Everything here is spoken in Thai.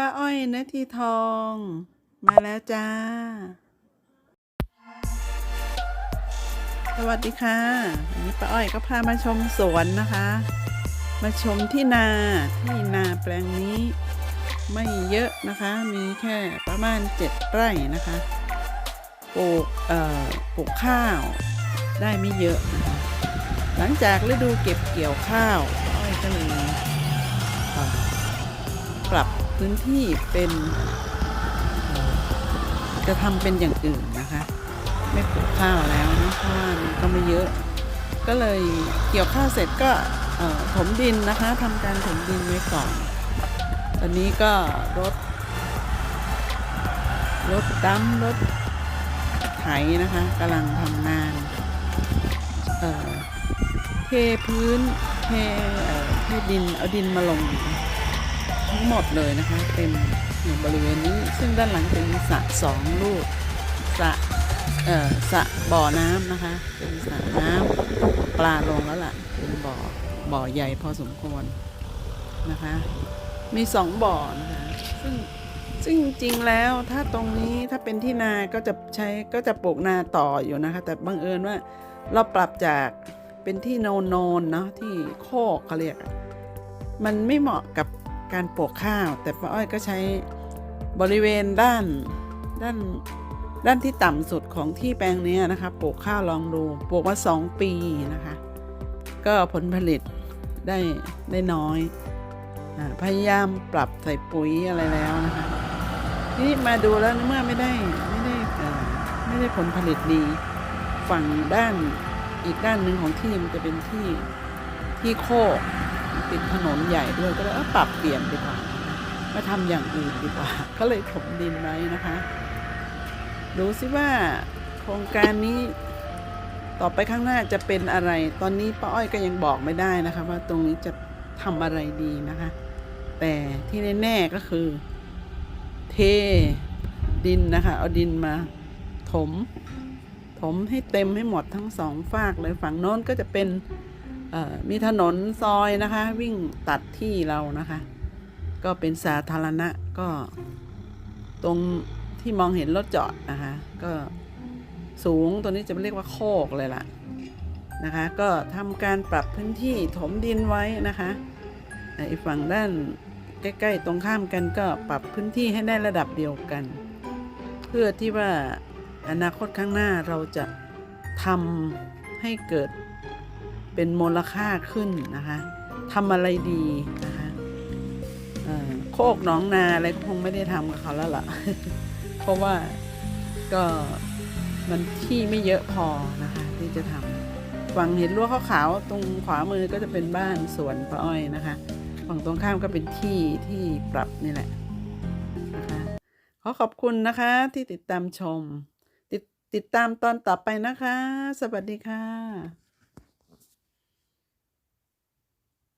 ป้าอ้อยนะทีทอง มาแล้วจ้า สวัสดีค่ะวันนี้ป้าอ้อยก็พามาชมสวนนะคะ มาชมที่นาที่นาแปลงนี้ไม่เยอะนะคะ มีแค่ประมาณเจ็ดไร่นะคะปลูกเอ่อปลูกข้าวได้ไม่เยอะนะคะ หลังจากฤดูเก็บเกี่ยวข้าวป้าอ้อยก็เลยปรับ พื้นที่เป็นจะทำเป็นอย่างอื่นนะคะ ไม่ปลูกข้าวแล้วนะเพราะว่ามันก็ไม่เยอะ ก็เลยเกี่ยวข้าวเสร็จก็ถมดินนะคะทำการถมดินไว้ก่อน ตอนนี้ก็รถ รถดำรถไถนะคะกำลังทำงานเเทพื้นเทเอ่อเทดินเอาดินมาลง ทั้งหมดเลยนะคะเต็มอยู่บริเวณนี้ ซึ่งด้านหลังจะมีสระสองลูกสระเอ่อสระบ่อน้ำนะคะ เป็นสระน้ำปลาลงแล้วล่ะเป็นบ่อบ่อใหญ่พอสมควรนะคะ มีสองบ่อนะคะซึ่งซึ่งจริงๆแล้วถ้าตรงนี้ถ้าเป็นที่นาก็จะใช้ก็จะปลูกนาต่ออยู่นะคะ แต่บังเอิญว่าเราปรับจากเป็นที่โนนโนนเนาะที่โคกเขาเรียกมันไม่เหมาะกับ การปลูกข้าว แต่ป้าอ้อยก็ใช้บริเวณด้านด้านด้านที่ต่ำสุดของที่แปลงนี้นะคะปลูกข้าวลองดูปลูกมาสองปีนะคะ ก็ผลผลิตได้ได้น้อยอพยายามปรับใส่ปุ๋ยอะไรแล้วนะคะทีนี้มาดูแล้วเมื่อไม่ได้ไม่ได้ไม่ได้ผลผลิตดี ฝั่งด้านอีกด้านหนึ่งของที่มันจะเป็นที่ที่โคก ติดถนนใหญ่ด้วยก็เลยเออปรับเปลี่ยนดีกว่ามาทำอย่างอื่นดีกว่า ก็เลยถมดินไว้นะคะ ดูซิว่าโครงการนี้ต่อไปข้างหน้าจะเป็นอะไร ตอนนี้ป้าอ้อยก็ยังบอกไม่ได้นะคะ ว่าตรงนี้จะทำอะไรดีนะคะ แต่ที่แน่ๆก็คือ เทดินนะคะ เอาดินมาถม ถมให้เต็มให้หมดทั้งสองฝากเลยฝั่งโน้นก็จะเป็น มีถนนซอยนะคะ วิ่งตัดที่เรานะคะ ก็เป็นสาธารณะก็ตรงที่มองเห็นรถจอดนะคะ ก็สูงตัวนี้จะเรียกว่าโคกเลยล่ะนะคะ ก็ทำการปรับพื้นที่ถมดินไว้นะคะไอ้ฝั่งด้านใกล้ ๆ ตรงข้ามกันก็ปรับพื้นที่ให้ได้ระดับเดียวกัน เพื่อที่ว่าอนาคตข้างหน้าเราจะทำให้เกิด เป็นมูลค่าขึ้นนะคะทำอะไรดีนะคะโคกหนองนาอะไรก็คงไม่ได้ทำกับเขาแล้วล่ะ เพราะว่าก็มันที่ไม่เยอะพอนะคะที่จะทำฝั่งเห็นรั้วขาวๆตรงขวามือก็จะเป็นบ้านสวนป้าอ้อยนะคะ ฝั่งตรงข้ามก็เป็นที่ที่ปรับนี่แหละนะคะขอขอบคุณนะคะที่ติดตามชม ติดติดตามตอนต่อไปนะคะ สวัสดีค่ะ